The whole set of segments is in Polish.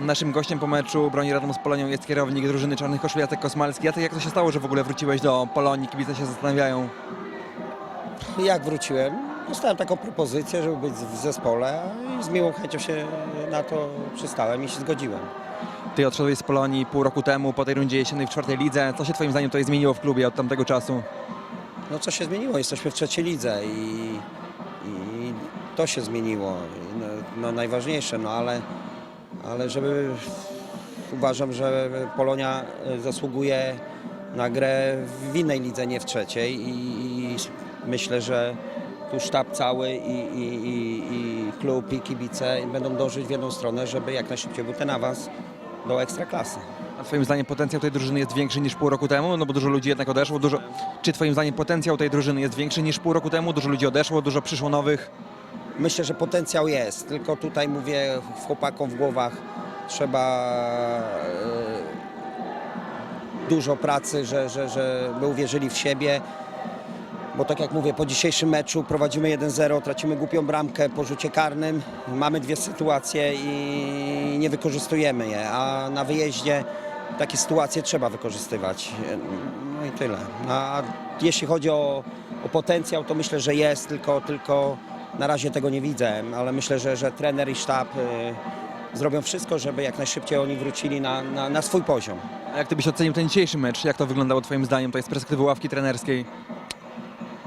Naszym gościem po meczu broni Radomu z Polonią jest kierownik drużyny Czarnych Koszul Jacek Kosmalski. Jacek, jak to się stało, że w ogóle wróciłeś do Polonii? Kibice się zastanawiają. Jak wróciłem, dostałem taką propozycję, żeby być w zespole i z miłą chęcią się na to przystałem i się zgodziłem. Ty odszedłeś z Polonii pół roku temu po tej rundzie jesiennej w czwartej lidze. Co się twoim zdaniem tutaj zmieniło w klubie od tamtego czasu? No co się zmieniło? Jesteśmy w trzeciej lidze i, i to się zmieniło. No, no najważniejsze, no ale, ale żeby uważam, że Polonia e, zasługuje na grę w innej lidze, nie w trzeciej i, i myślę, że tu sztab cały i, i, i, i klub i kibice będą dążyć w jedną stronę, żeby jak najszybciej był ten awans do ekstraklasy. A twoim zdaniem potencjał tej drużyny jest większy niż pół roku temu? No bo dużo ludzi jednak odeszło. Dużo... Czy twoim zdaniem potencjał tej drużyny jest większy niż pół roku temu? Dużo ludzi odeszło, dużo przyszło nowych. Myślę, że potencjał jest, tylko tutaj mówię chłopakom w głowach trzeba e, dużo pracy, że, że, żeby uwierzyli w siebie. Bo tak jak mówię, po dzisiejszym meczu prowadzimy 1-0, tracimy głupią bramkę po rzucie karnym. Mamy dwie sytuacje i nie wykorzystujemy je, a na wyjeździe takie sytuacje trzeba wykorzystywać. No i tyle. A jeśli chodzi o, o potencjał, to myślę, że jest, tylko, tylko na razie tego nie widzę, ale myślę, że, że trener i sztab y, zrobią wszystko, żeby jak najszybciej oni wrócili na, na, na swój poziom. A jak ty byś ocenił ten dzisiejszy mecz? Jak to wyglądało twoim zdaniem? To jest z perspektywy ławki trenerskiej.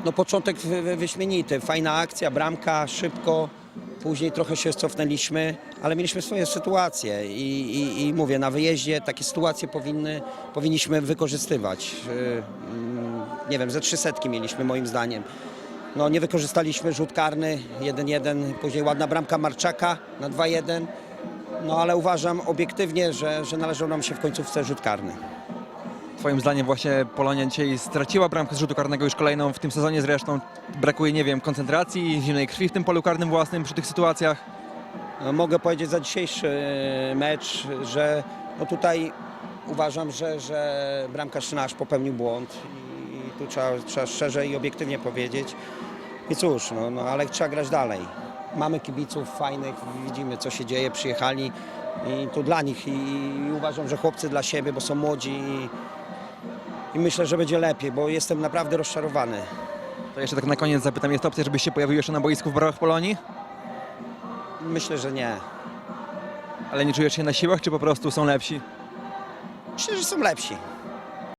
No początek wy- wy- wyśmienity, fajna akcja, bramka, szybko, później trochę się cofnęliśmy, ale mieliśmy swoje sytuacje i, i, i mówię, na wyjeździe takie sytuacje powinny, powinniśmy wykorzystywać. Yy, mm, Nie wiem, ze trzy setki mieliśmy moim zdaniem. No nie wykorzystaliśmy rzut karny 1-1, później ładna bramka Marczaka na 2-1. No ale uważam obiektywnie, że, że należał nam się w końcówce rzut karny. Twoim zdaniem właśnie Polonia dzisiaj straciła bramkę z rzutu karnego już kolejną w tym sezonie zresztą. Brakuje, nie wiem, koncentracji, zimnej krwi w tym polu karnym własnym przy tych sytuacjach. No, Mogę powiedzieć za dzisiejszy e, mecz, że no tutaj uważam, że, że bramkarz nasz popełnił błąd tu trzeba, trzeba szczerze i obiektywnie powiedzieć. I cóż, no, no ale trzeba grać dalej. Mamy kibiców fajnych, widzimy co się dzieje, przyjechali i to dla nich i, i uważam, że chłopcy dla siebie, bo są młodzi i, i myślę, że będzie lepiej, bo jestem naprawdę rozczarowany. To jeszcze tak na koniec zapytam, jest opcja, żebyś się pojawił jeszcze na boisku w barwach Polonii? Myślę, że nie. Ale nie czujesz się na siłach, czy po prostu są lepsi? Myślę, że są lepsi.